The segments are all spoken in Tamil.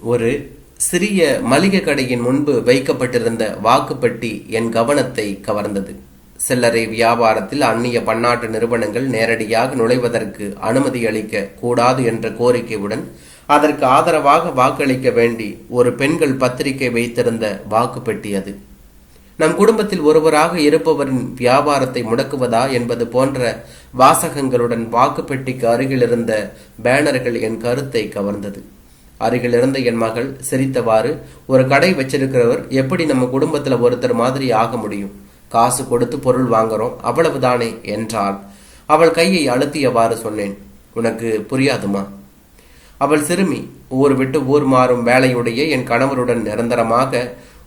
ஒரு சிறிய மளிகை கடையின் முன்பு வைக்கப்பட்டிருந்த வாக்குப்பெட்டி என் கவனத்தை கவர்ந்தது. சில்லறை வியாபாரத்தில் அந்நிய பன்னாட்டு நிறுவனங்கள் நேரடியாக நுழைவதற்கு அனுமதி அளிக்க கூடாது என்ற கோரிக்கையுடன் அதற்கு ஆதரவாக வாக்களிக்க வேண்டி ஒரு பெண்கள் பத்திரிகை வைத்திருந்த வாக்குப்பெட்டி அது. நம் குடும்பத்தில் ஒருவராக இருப்பவரின் வியாபாரத்தை முடக்குவதா என்பது போன்ற வாசகங்களுடன் வாக்குப்பெட்டிக்கு அருகில் இருந்த பேனர்கள் என் கருத்தை கவர்ந்தது. அருகில் இருந்த என் மகள் சிரித்தவாறு ஒரு கடை வச்சிருக்கிறவர் எப்படி நம்ம குடும்பத்துல ஒருத்தர் மாதிரி ஆக முடியும்? காசு கொடுத்து பொருள் வாங்குறோம் அவ்வளவுதானே? என்றாள். அவள் கையை அழுத்தியவாறு சொன்னேன் உனக்கு புரியாதுமா? அவள் சிறுமி ஊர் விட்டு ஊர் மாறும் வேலையுடைய என் கணவருடன் நிரந்தரமாக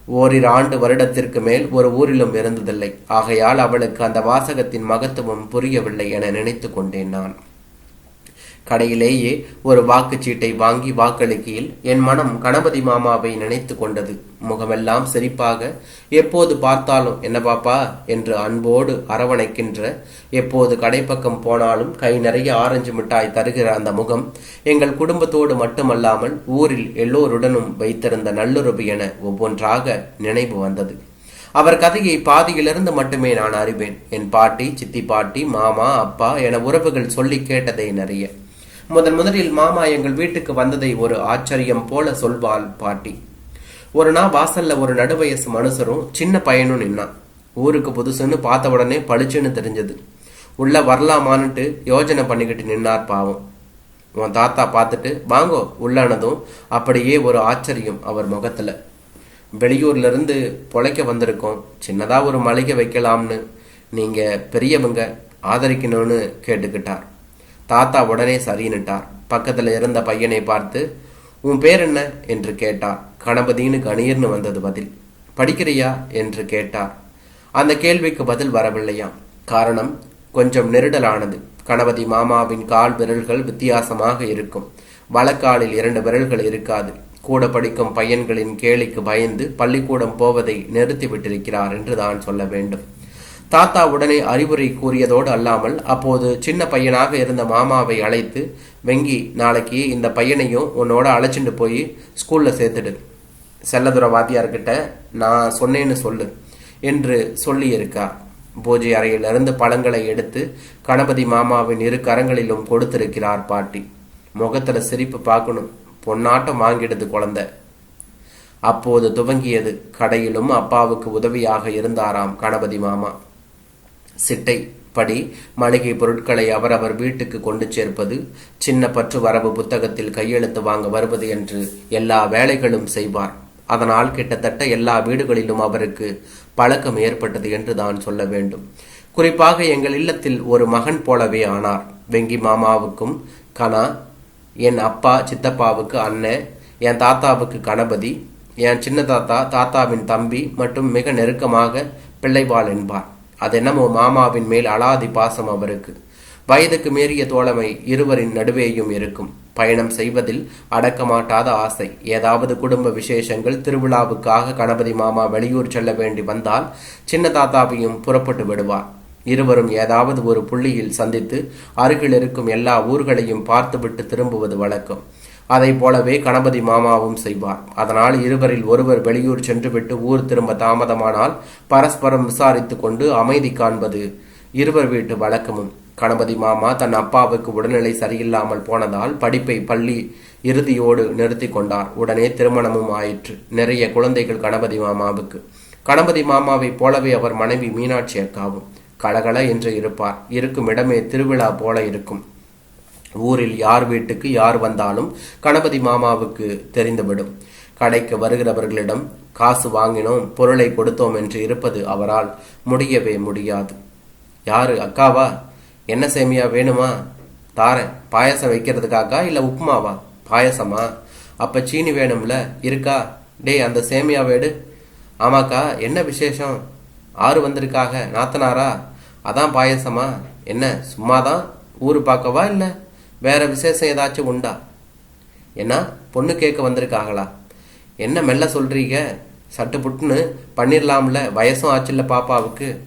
ஓரிரு ஆண்டு வருடத்திற்கு மேல் ஒரு ஊரிலும் இருந்ததில்லை. ஆகையால் அவளுக்கு அந்த வாசகத்தின் மகத்துவம் புரியவில்லை என நினைத்து கொண்டேன் நான். கடையிலேயே ஒரு வாக்குச்சீட்டை வாங்கி வாக்களிக்கையில் என் மனம் கணபதி மாமாவை நினைத்து கொண்டது. முகமெல்லாம் சிரிப்பாக எப்போது பார்த்தாலும் என்ன பாப்பா? என்று அன்போடு அரவணைக்கின்ற எப்போது கடைப்பக்கம் போனாலும் கை நிறைய ஆரஞ்சு மிட்டாய் தருகிற அந்த முகம் எங்கள் குடும்பத்தோடு மட்டுமல்லாமல் ஊரில் எல்லோருடனும் வைத்திருந்த நல்லுறவு என ஒவ்வொன்றாக நினைவு வந்தது. அவர் கதையை பாதியிலிருந்து மட்டுமே நான் அறிவேன். என் பாட்டி சித்தி பாட்டி மாமா அப்பா என உறவுகள் சொல்லி கேட்டதை நிறைய. முதன் முதலில் மாமா எங்கள் வீட்டுக்கு வந்ததை ஒரு ஆச்சரியம் போல சொல்வாள் பாட்டி. ஒரு நாள் வாசல்ல ஒரு நடுவயசு மனுஷரும் சின்ன பையனும் நின்னான். ஊருக்கு புதுசுன்னு பார்த்த உடனே பளிச்சுன்னு தெரிஞ்சது. உள்ள வரலாமான்னுட்டு யோஜனை பண்ணிக்கிட்டு நின்னார் பாவம். உன் தாத்தா பார்த்துட்டு வாங்கோ உள்ளானதும் அப்படியே ஒரு ஆச்சரியம் அவர் முகத்துல. வெளியூர்ல இருந்து பொழைக்க வந்திருக்கோம். சின்னதா ஒரு மளிகை வைக்கலாம்னு. நீங்க பெரியவங்க ஆதரிக்கணும்னு கேட்டுக்கிட்டார். தாத்தா உடனே சரின்னுட்டார். பக்கத்தில் இருந்த பையனை பார்த்து உன் பேர் என்ன? என்று கேட்டார். கணபதினு கணீர்னு வந்தது பதில். படிக்கிறியா? என்று கேட்டார். அந்த கேள்விக்கு பதில் வரவில்லையாம். காரணம் கொஞ்சம் நெருடலானது. கணபதி மாமாவின் கால் விரல்கள் வித்தியாசமாக இருக்கும். வழக்காலில் இரண்டு விரல்கள் இருக்காது. கூட படிக்கும் பையன்களின் கேளிக்கு பயந்து பள்ளிக்கூடம் போவதை நிறுத்திவிட்டிருக்கிறார் என்று தான் சொல்ல வேண்டும். தாத்தா உடனே அறிவுரை கூறியதோடு அல்லாமல் அப்போது சின்ன பையனாக இருந்த மாமாவை அழைத்து வெங்கி நாளைக்கு இந்த பையனையும் உன்னோட அழைச்சிட்டு போய் ஸ்கூல்ல சேர்த்துடு. செல்லதுர வாத்தியார்கிட்ட நான் சொன்னேன்னு சொல்லு என்று சொல்லியிருக்கா. பூஜை அறையிலிருந்து பழங்களை எடுத்து கணபதி மாமாவின் இரு கரங்களிலும் கொடுத்திருக்கிறார் பாட்டி. முகத்துல சிரிப்பு பார்க்கணும். பொன்னாட்டம் வாங்கிடுது குழந்தை. அப்போது துவங்கியது கடையிலும் அப்பாவுக்கு உதவியாக இருந்தாராம் கணபதி மாமா. சிட்டை படி மளிகை பொருட்களை அவரவர் வீட்டுக்கு கொண்டு சேர்ப்பது சின்ன பற்று வரவு புத்தகத்தில் கையெழுத்து வாங்க வருவது என்று எல்லா வேலைகளும் செய்வார். அதனால் கிட்டத்தட்ட எல்லா வீடுகளிலும் அவருக்கு பழக்கம் ஏற்பட்டது என்று தான் சொல்ல வேண்டும். குறிப்பாக எங்கள் இல்லத்தில் ஒரு மகன் போலவே ஆனார். வெங்கி மாமாவுக்கும் கனா என் அப்பா சித்தப்பாவுக்கு அண்ணன் என் தாத்தாவுக்கு கணபதி என் சின்ன தாத்தா தாத்தாவின் தம்பி மற்றும் மிக நெருக்கமாக பிள்ளைவாள் என்பார். அதென்னமோ மாமாவின் மேல் அலாதி பாசம் அவருக்கு. வயதுக்கு மீறிய தோழமை இருவரின் நடுவேயும் இருக்கும். பயணம் செய்வதில் அடக்கமாட்டாத ஆசை. ஏதாவது குடும்ப விசேஷங்கள் திருவிழாவுக்காக கணபதி மாமா வெளியூர் செல்ல வேண்டி வந்தால் சின்ன தாத்தாவையும் புறப்பட்டு விடுவார். இருவரும் ஏதாவது ஒரு புள்ளியில் சந்தித்து அருகில் இருக்கும் எல்லா ஊர்களையும் பார்த்துவிட்டு திரும்புவது வழக்கம். அதை போலவே கணபதி மாமாவும் செய்வார். அதனால் இருவரில் ஒருவர் வெளியூர் சென்றுவிட்டு ஊர் திரும்ப தாமதமானால் பரஸ்பரம் விசாரித்து கொண்டு அமைதி காண்பது இருவர் வீட்டு வழக்கமும். கணபதி மாமா தன் அப்பாவுக்கு உடல்நிலை சரியில்லாமல் போனதால் படிப்பை பள்ளி இறுதியோடு நிறுத்தி கொண்டார். உடனே திருமணமும் ஆயிற்று. நிறைய குழந்தைகள் கணபதி மாமாவுக்கு. கணபதி மாமாவைப் போலவே அவர் மனைவி மீனாட்சி அக்காவும். கலகல என்று இருப்பார். இருக்கும் இடமே திருவிழா போல இருக்கும். ஊரில் யார் வீட்டுக்கு யார் வந்தாலும் கணபதி மாமாவுக்கு தெரிந்துவிடும். கடைக்கு வருகிறவர்களிடம் காசு வாங்கினோம் பொருளை கொடுத்தோம் என்று இருப்பது அவரால் முடியவே முடியாது. யாரு அக்காவா? என்ன சேமியா வேணுமா? தாரேன். பாயசம் வைக்கிறதுக்காக்கா இல்லை உப்புமாவா? பாயசமா? அப்ப சீனி வேணும்ல இருக்கா? டேய் அந்த சேமியா வேடு. ஆமாக்கா என்ன விசேஷம்? ஆறு வந்திருக்காக நாத்தனாரா? அதான் பாயசமா? என்ன சும்மாதான்? ஊர் பார்க்கவா இல்லை? வேற விசேஷம் ஏதாச்சும் உண்டா? என்ன பொண்ணு கேட்க வந்திருக்காங்களா? என்ன மெல்ல சொல்றீங்க? சட்டு புட்டுன்னு பண்ணிடலாம்ல வயசும் ஆச்சுல்ல பாப்பாவுக்கு.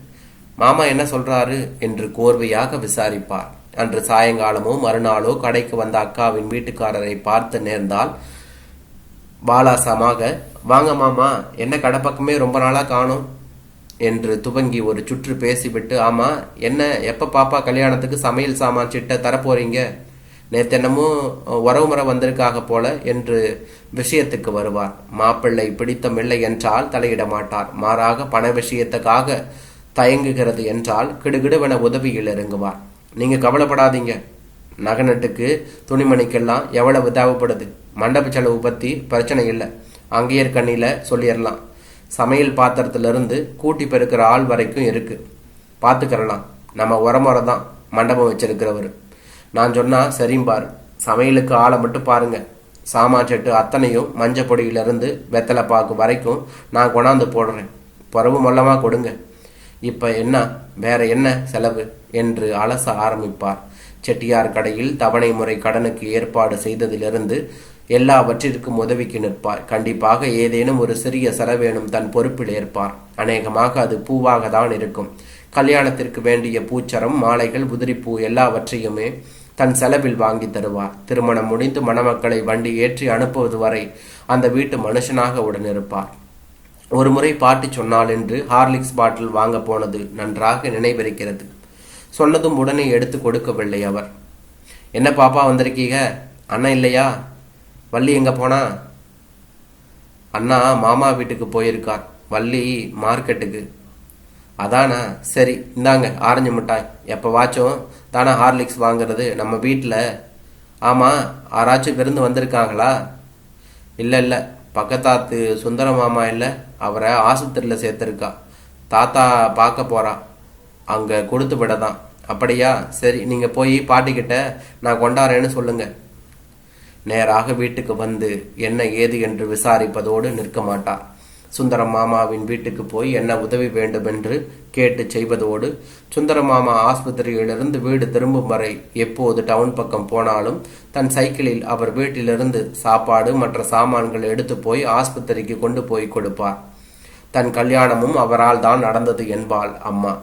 மாமா என்ன சொல்றாரு? என்று கோர்வையாக விசாரிப்பார். அன்று சாயங்காலமோ மறுநாளோ கடைக்கு வந்த அக்காவின் வீட்டுக்காரரை பார்த்து நேர்ந்தால் பாலாசமாக வாங்க மாமா என்ன கடை பக்கமே ரொம்ப நாளா காணும். என்று துவங்கி ஒரு சுற்று பேசிவிட்டு ஆமா என்ன எப்ப பாப்பா கல்யாணத்துக்கு சமையல் சாமான் சிட்ட தரப்போறீங்க? நேத்து உறவுமுறை வந்திருக்காக போல என்று விஷயத்துக்கு வருவார். மாப்பிள்ளை பிடித்தமில்லை என்றால் தலையிட மாட்டார். மாறாக பண விஷயத்துக்காக தயங்குகிறது என்றால் கிடுகிடுவென உதவியில் இறங்குவார். நீங்க கவலைப்படாதீங்க. நகநட்டுக்கு துணிமணிக்கெல்லாம் எவ்வளவு தேவைப்படுது? மண்டப செலவு பத்தி பிரச்சனை இல்லை. அங்கேயே கண்ணில சொல்லிடலாம் சமையல் பாத்திரத்திலிருந்து கூட்டி பெருக்கிற ஆள் வரைக்கும் இருக்கு. பார்த்துக்கிறலாம் நம்ம உரமுறை தான் மண்டபம் வச்சிருக்கிறவர். நான் சொன்னால் சரிம்பார். சமையலுக்கு ஆளை மட்டும் பாருங்க. சாமான் செட்டு அத்தனையும் மஞ்சள் பொடியிலிருந்து வெத்தலை பாக்கு வரைக்கும் நான் கொண்டாந்து போடுறேன். பறவு மொல்லமாக கொடுங்க. இப்போ என்ன? வேற என்ன செலவு? என்று அலச ஆரம்பிப்பார். செட்டியார் கடையில் தவணை முறை கடனுக்கு ஏற்பாடு செய்ததிலிருந்து எல்லாவற்றிற்கும் உதவிக்கு நிற்பார். கண்டிப்பாக ஏதேனும் ஒரு சிறிய செலவேனும் தன் பொறுப்பில் ஏற்பார். அநேகமாக அது பூவாக தான் இருக்கும். கல்யாணத்திற்கு வேண்டிய பூச்சரம் மாலைகள் உதிரிப்பூ எல்லாவற்றையுமே தன் செலவில் வாங்கி தருவார். திருமணம் முடிந்து மணமக்களை வண்டி ஏற்றி அனுப்புவது வரை அந்த வீட்டு மனுஷனாக உடன் இருப்பார் ஒரு முறை பாட்டி சொன்னால் என்று ஹார்லிக்ஸ் பாட்டில் வாங்க போனது நன்றாக நினைவிருக்கிறது. சொன்னதும் உடனே எடுத்து கொடுக்கவில்லை அவர். என்ன பாப்பா வந்திருக்கீங்க? அண்ணன் இல்லையா? வள்ளி எங்க போனா? அண்ணா மாமா வீட்டுக்கு போயிருக்கார். வள்ளி மார்க்கெட்டுக்கு. அதானா? சரி இந்தாங்க ஆரஞ்சு மிட்டாய். எப்போ வாச்சும் தானே ஹார்லிக்ஸ் வாங்குறது நம்ம வீட்டில் ஆமாம் யாராச்சும் விருந்து வந்திருக்காங்களா? இல்லை இல்லை பக்கத்தாத்து சுந்தர மாமா இல்லை அவரை ஆஸ்பத்திரியில் சேர்த்துருக்கா. தாத்தா பார்க்க போகிறா அங்கே கொடுத்து விட தான் அப்படியா? சரி நீங்கள் போய் பாட்டிக்கிட்ட நான் கொண்டாடுறேன்னு சொல்லுங்கள் நேராக வீட்டுக்கு வந்து என்ன ஏது என்று விசாரிப்பதோடு நிற்க மாட்டார் சுந்தரம் மாமாவின் வீட்டுக்கு போய் என்ன உதவி வேண்டும் என்று கேட்டு செய்வதோடு சுந்தர மாமா ஆஸ்பத்திரியிலிருந்து வீடு திரும்பும் வரை எப்போது டவுன் பக்கம் போனாலும் தன் சைக்கிளில் அவர் வீட்டிலிருந்து சாப்பாடு மற்ற சாமான்கள் எடுத்து போய் ஆஸ்பத்திரிக்கு கொண்டு போய் கொடுப்பார். தன் கல்யாணமும் அவரால் தான் நடந்தது என்பாள் அம்மா.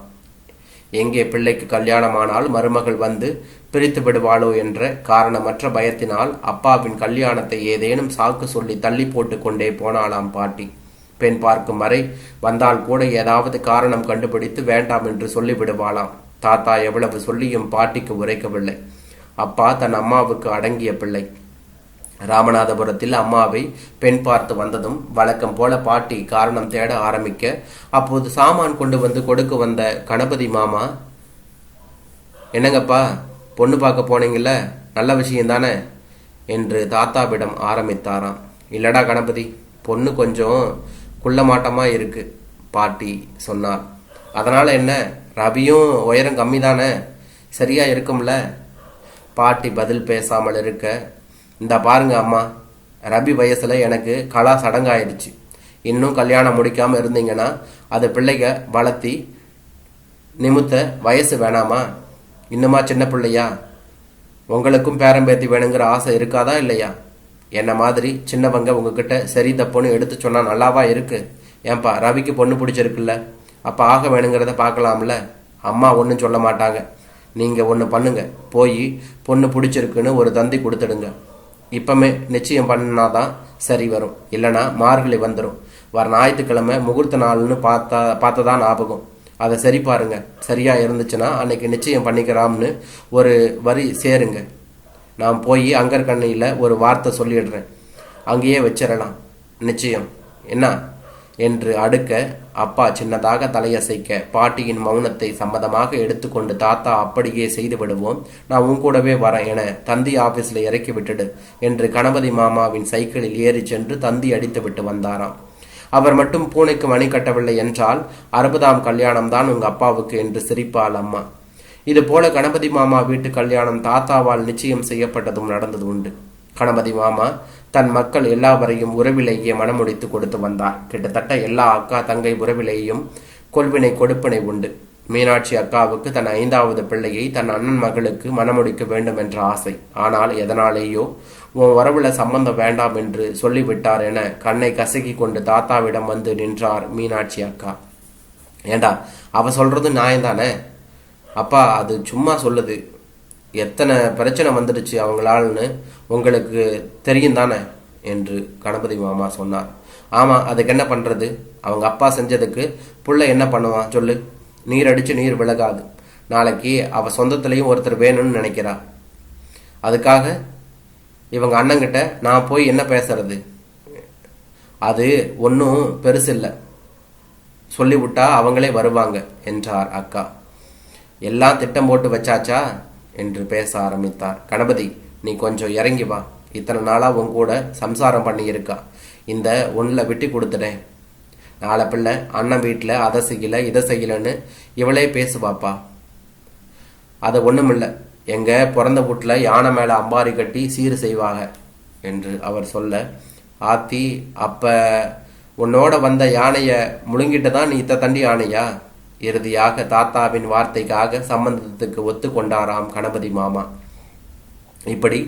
எங்கே பிள்ளைக்கு கல்யாணமானால் மருமகள் வந்து பிரித்து விடுவாளோ என்ற காரணமற்ற பயத்தினால் அப்பாவின் கல்யாணத்தை ஏதேனும் சாக்கு சொல்லி தள்ளி போட்டு கொண்டே போனாளாம் பாட்டி. பெண் பார்க்கும் வரை வந்தால் கூட ஏதாவது காரணம் கண்டுபிடித்து வேண்டாம் என்று சொல்லிவிடுவாளாம். தாத்தா எவ்வளவு சொல்லியும் பாட்டிக்கு உரைக்கவில்லை. அப்பா தன் அம்மாவுக்கு அடங்கிய பிள்ளை. ராமநாதபுரத்தில் அம்மாவை பெண் பார்த்து வந்ததும் வழக்கம் போல பாட்டி காரணம் தேட ஆரம்பிக்க அப்போது சாமான் கொண்டு வந்து கொடுக்க வந்த கணபதி மாமா என்னங்கப்பா பொண்ணு பார்க்க போனீங்கல்ல? நல்ல விஷயம் தானே? என்று தாத்தாவிடம் ஆரம்பித்தாராம். இல்லடா கணபதி பொண்ணு கொஞ்சம் குள்ளமாட்டமா இருக்கு பாட்டி சொன்னார். அதனால் என்ன? ரவியும் உயரம் கம்மி தானே சரியாக இருக்கும்ல? பாட்டி பதில் பேசாமல் இருக்க இந்த பாருங்க அம்மா ரபி வயசில் எனக்கு கலா சடங்காயிடுச்சு. இன்னும் கல்யாணம் முடிக்காமல் இருந்தீங்கன்னா அது பிள்ளைக வளர்த்தி நிமித்த வயசு வேணாமா? இன்னுமா சின்ன பிள்ளையா? உங்களுக்கும் பேரம்பேத்தி வேணுங்கிற ஆசை இருக்காதா இல்லையா? என்ன மாதிரி சின்னவங்க உங்ககிட்ட சரி தப்புன்னு எடுத்து சொன்னா நல்லாவா இருக்கு? ஏன்பா ரவிக்கு பொண்ணு பிடிச்சிருக்குல்ல. அப்ப ஆக வேணுங்கிறத பார்க்கலாம்ல. அம்மா ஒன்றும் சொல்ல மாட்டாங்க. நீங்க ஒன்று பண்ணுங்க. போய் பொண்ணு பிடிச்சிருக்குன்னு ஒரு தந்தி கொடுத்துடுங்க. இப்பமே நிச்சயம் பண்ணாதான் சரி வரும். இல்லைனா மார்கழி வந்துடும் வர ஞாயிற்றுக்கிழமை முகூர்த்த நாள்னு பார்த்தா பார்த்ததான் ஞாபகம். அதை சரி பாருங்க. சரியா இருந்துச்சுன்னா அன்னைக்கு நிச்சயம் பண்ணிக்கலாம்னு ஒரு வரி சேருங்க. நான் போய் அங்கர்கண்ணையில் ஒரு வார்த்தை சொல்லிடுறேன். அங்கேயே வச்சிடலாம். நிச்சயம். என்ன? என்று அடுக்க அப்பா சின்னதாக தலையசைக்க பாட்டியின் மௌனத்தை சம்மதமாக எடுத்துக்கொண்டு தாத்தா அப்படியே செய்து விடுவோம். நான் உன் கூடவே வரேன் என தந்தி ஆபீஸில் இறக்கி விட்டுடு என்று கணபதி மாமாவின் சைக்கிளில் ஏறி சென்று தந்தி அடித்து விட்டு வந்தாராம். அவர் மட்டும் பூனைக்கு மணி கட்டவில்லை என்றால் அறுபதாம் கல்யாணம் தான் உங்க அப்பாவுக்கு என்று சிரிப்பாள் அம்மா. இது போல கணபதி மாமா வீட்டு கல்யாணம் தாத்தாவால் நிச்சயம் செய்யப்பட்டதும் நடந்தது உண்டு கணபதி மாமா தன் மக்கள் எல்லாவரையும் உறவிலேயே மனமுடித்து கொடுத்து வந்தார். கிட்டத்தட்ட எல்லா அக்கா தங்கை உறவிலேயும் கொள்வினை கொடுப்பினை உண்டு. மீனாட்சி அக்காவுக்கு தன் ஐந்தாவது பிள்ளையை தன் அண்ணன் மகளுக்கு மணமுடிக்க வேண்டும் என்ற ஆசை. ஆனால் எதனாலேயோ உன் வரவுல சம்பந்தம் வேண்டாம் என்று சொல்லிவிட்டார் என கண்ணை கசக்கி கொண்டு தாத்தாவிடம் வந்து நின்றார் மீனாட்சி அக்கா. ஏண்டா அவ சொல்றது நியாயம்தானே அப்பா அது சும்மா சொல்லுது. எத்தனை பிரச்சனை வந்துடுச்சு அவங்களால்னு உங்களுக்கு தெரியும் தானே? என்று கணபதி மாமா சொன்னார். ஆமாம் அதுக்கு என்ன பண்ணுறது அவங்க அப்பா செஞ்சதுக்கு புள்ள என்ன பண்ணுவான் சொல்லு? நீர் அடித்து நீர் விலகாது. நாளைக்கு அவள் சொந்தத்துலேயும் ஒருத்தர் வேணும்னு நினைக்கிறா. அதுக்காக இவங்க அண்ணங்கிட்ட நான் போய் என்ன பேசுறது? அது ஒன்றும் பெருசில்லை. சொல்லிவிட்டா அவங்களே வருவாங்க என்றார் அக்கா. எல்லாம் திட்டம் போட்டு வச்சாச்சா? என்று பேச ஆரம்பித்தார். கணபதி நீ கொஞ்சம் இறங்கி வா. இத்தனை நாளாக உன் கூட சம்சாரம் பண்ணியிருக்கா. இந்த ஒன்றில் விட்டு கொடுத்துட்டேன். நாளை பிள்ளை அண்ணன் வீட்டில் அதை செய்யல இதை செய்யலைன்னு இவளே பேசுவாப்பா. அது ஒன்றுமில்லை எங்கள் பிறந்த வீட்டில் யானை மேலே அம்பாரி கட்டி சீர் செய்வாங்க என்று அவர் சொல்ல ஆத்தி அப்போ உன்னோட வந்த யானையை முழுங்கிட்டு தான் நீ இத்த தண்டி யானையா இறுதியாக தாத்தாவின் வார்த்தைக்காக சம்பந்தத்துக்கு ஒத்துக்கொண்டாராம் கணபதி மாமா. இப்படி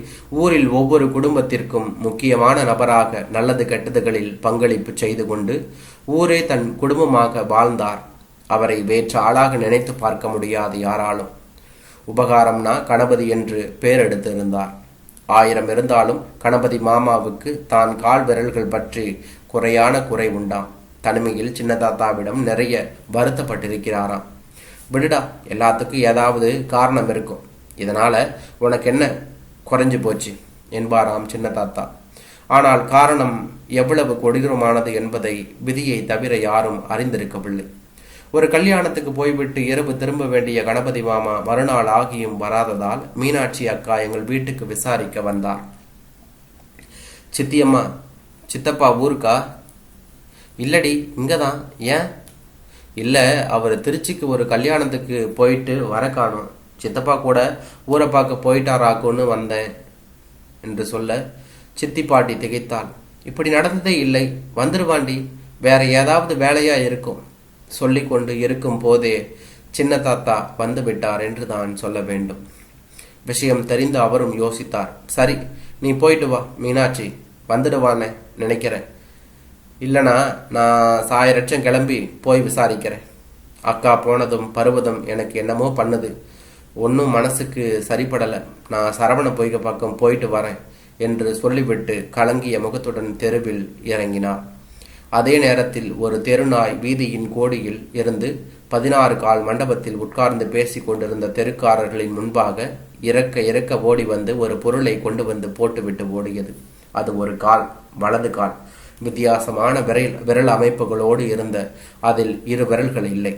ஊரில் ஒவ்வொரு குடும்பத்திற்கும் முக்கியமான நபராக நல்லது கெட்டதுகளில் பங்களிப்பு செய்து கொண்டு ஊரே தன் குடும்பமாக வாழ்ந்தார். அவரை வேற்று ஆளாக நினைத்து பார்க்க முடியாது யாராலும். உபகாரம்னா கணபதி என்று பேர் எடுத்திருந்தார் ஆயிரம் இருந்தாலும் கணபதி மாமாவுக்கு தான் கால் விரல்கள் பற்றி குறையான குறை உண்டாம். தனிமையில் சின்ன தாத்தாவிடம் நிறைய வருத்தப்பட்டிருக்கிறாராம். விடுடா எல்லாத்துக்கும் ஏதாவது காரணம் இருக்கும். இதனால உனக்கு என்ன குறைஞ்சு போச்சு? என்பாராம் சின்ன தாத்தா. ஆனால் காரணம் எவ்வளவு கொடூரமானது என்பதை விதியை தவிர யாரும் அறிந்திருக்கவில்லை. ஒரு கல்யாணத்துக்கு போய்விட்டு இரவு திரும்ப வேண்டிய கணபதி மாமா மறுநாள் ஆகியும் வராததால் மீனாட்சி அக்கா எங்கள் வீட்டுக்கு விசாரிக்க வந்தார். சித்தியம்மா சித்தப்பா ஊருக்கா? இல்லடி இங்கதான். ஏன்? இல்லை அவர் திருச்சிக்கு ஒரு கல்யாணத்துக்கு போயிட்டு வர காணும். சித்தப்பா கூட ஊரை பார்க்க போயிட்டாராக்குன்னு வந்தேன் என்று சொல்ல சித்தி பாட்டி திகைத்தாள். இப்படி நடந்ததே இல்லை. வந்துருவாண்டி. வேற ஏதாவது வேலையா இருக்கும். சொல்லிக்கொண்டு இருக்கும் போதே சின்ன தாத்தா வந்து விட்டார் என்று தான் சொல்ல வேண்டும். விஷயம் தெரிந்து அவரும் யோசித்தார். சரி நீ போயிட்டு வா. மீனாட்சி வந்துடுவானே நினைக்கிறேன். இல்லைனா நான் சாயரட்சம் கிளம்பி போய் விசாரிக்கிறேன். அக்கா போனதும் பருவதம் எனக்கு என்னமோ பண்ணுது. ஒன்றும் மனசுக்கு சரிப்படலை. நான் சரவண பொய்க பக்கம் போயிட்டு வரேன் என்று சொல்லிவிட்டு கலங்கிய முகத்துடன் தெருவில் இறங்கினார் அதே நேரத்தில் ஒரு தெருநாய் வீதியின் கோடியில் இருந்து பதினாறு கால் மண்டபத்தில் உட்கார்ந்து பேசிக் கொண்டிருந்த தெருக்காரர்களின் முன்பாக இறக்க இறக்க ஓடி வந்து ஒரு பொருளை கொண்டு வந்து போட்டுவிட்டு ஓடியது. அது ஒரு கால் வலது கால். வித்தியாசமான விரல் விரல் அமைப்புகளோடு இருந்த அதில் இரு விரல்கள் இல்லை.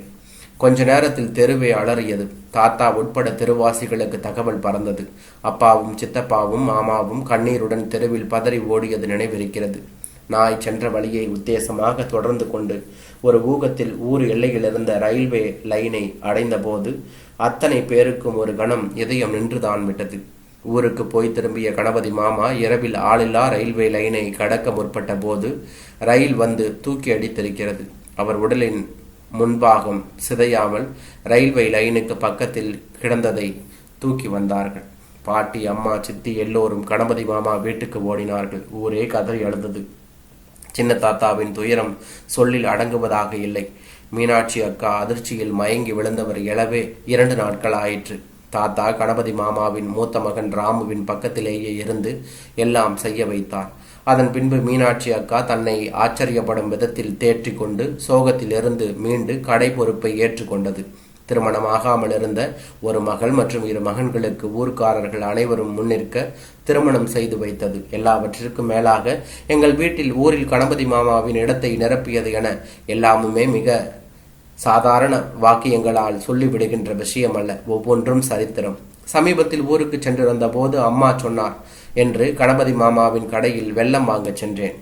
கொஞ்ச நேரத்தில் தெருவே அலறியது. தாத்தா உட்பட தெருவாசிகளுக்கு தகவல் பறந்தது. அப்பாவும் சித்தப்பாவும் மாமாவும் கண்ணீருடன் தெருவில் பதறி ஓடியது நினைவிருக்கிறது. நாய் சென்ற வழியை உத்தேசமாக தொடர்ந்து கொண்டு ஒரு ஊகத்தில் ஊர் எல்லையில் இருந்த ரயில்வே லைனை அடைந்தபோது அத்தனை பேருக்கும் ஒரு கணம் இதயம் நின்றுதான் விட்டது. ஊருக்கு போய் திரும்பிய கணபதி மாமா இரவில் ஆளில்லா ரயில்வே லைனை கடக்க முற்பட்ட போது ரயில் வந்து தூக்கி அடித்திருக்கிறது. அவர் உடலின் முன்பாகம் சிதையாமல் ரயில்வே லைனுக்கு பக்கத்தில் கிடந்ததை தூக்கி வந்தார்கள். பாட்டி அம்மா சித்தி எல்லோரும் கணபதி மாமா வீட்டுக்கு ஓடினார்கள். ஊரே கதறி அழுந்தது. சின்ன தாத்தாவின் துயரம் சொல்லில் அடங்குவதாக இல்லை. மீனாட்சி அக்கா அதிர்ச்சியில் மயங்கி விழுந்தவர் எழவே இரண்டு நாட்கள் ஆயிற்று. தாத்தா கணபதி மாமாவின் மூத்த மகன் ராமுவின் பக்கத்திலேயே இருந்து எல்லாம் செய்ய வைத்தார். அதன் பின்பு மீனாட்சி அக்கா தன்னை ஆச்சரியப்படும் விதத்தில் தேற்றி கொண்டு சோகத்திலிருந்து மீண்டு கடை பொறுப்பை ஏற்றுக்கொண்டது. திருமணமாகாமல் இருந்த ஒரு மகள் மற்றும் இரு மகன்களுக்கு ஊர்க்காரர்கள் அனைவரும் முன்னிற்க திருமணம் செய்து வைத்தது. எல்லாவற்றிற்கும் மேலாக எங்கள் வீட்டில் ஊரில் கணபதி மாமாவின் இடத்தை நிரப்பியது என எல்லாமுமே மிக சாதாரண வாக்கியங்களால் சொல்லிவிடுகின்ற விஷயம் அல்ல ஒவ்வொன்றும் சரித்திரம். சமீபத்தில் ஊருக்கு சென்றிருந்த போது அம்மா சொன்னார் என்று கணபதி மாமாவின் கடையில் வெள்ளம் வாங்கச் சென்றேன்.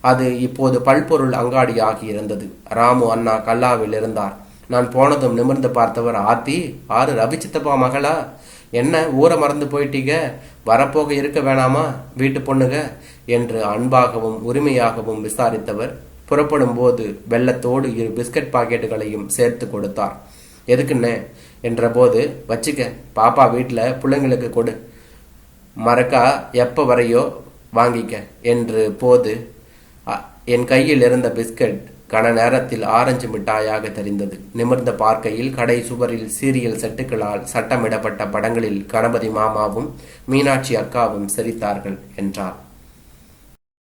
அது இப்போது பல்பொருள் அங்காடி ஆகியிருந்தது ராமு அண்ணா கல்லாவில் இருந்தார். நான் போனதும் நிமிர்ந்து பார்த்தவர் ஆத்தி ஆறு ரவி சித்தப்பா மகளா? என்ன ஊரை மறந்து போயிட்டீங்க? வரப்போக இருக்க வேணாமா? வீட்டு பொண்ணுக? என்று அன்பாகவும் உரிமையாகவும் விசாரித்தவர் புறப்படும் போது வெள்ளத்தோடு இரு பிஸ்கட் பாக்கெட்டுகளையும் சேர்த்து கொடுத்தார். எதுக்குன்னு என்றபோது வச்சுக்க பாப்பா வீட்டில் பிள்ளைங்களுக்கு கொடு. மறக்கா எப்போ வரையோ வாங்கிக்க என்று போது என் கையில் இருந்த பிஸ்கட் கன நேரத்தில் ஆரஞ்சு மிட்டாயாக தெரிந்தது. நிமிர்ந்த பார்க்கையில் கடை சுவரில் சீரியல் செட்டுகளால் சட்டமிடப்பட்ட படங்களில் கணபதி மாமாவும் மீனாட்சி அக்காவும் சிரித்தார்கள் என்றார்.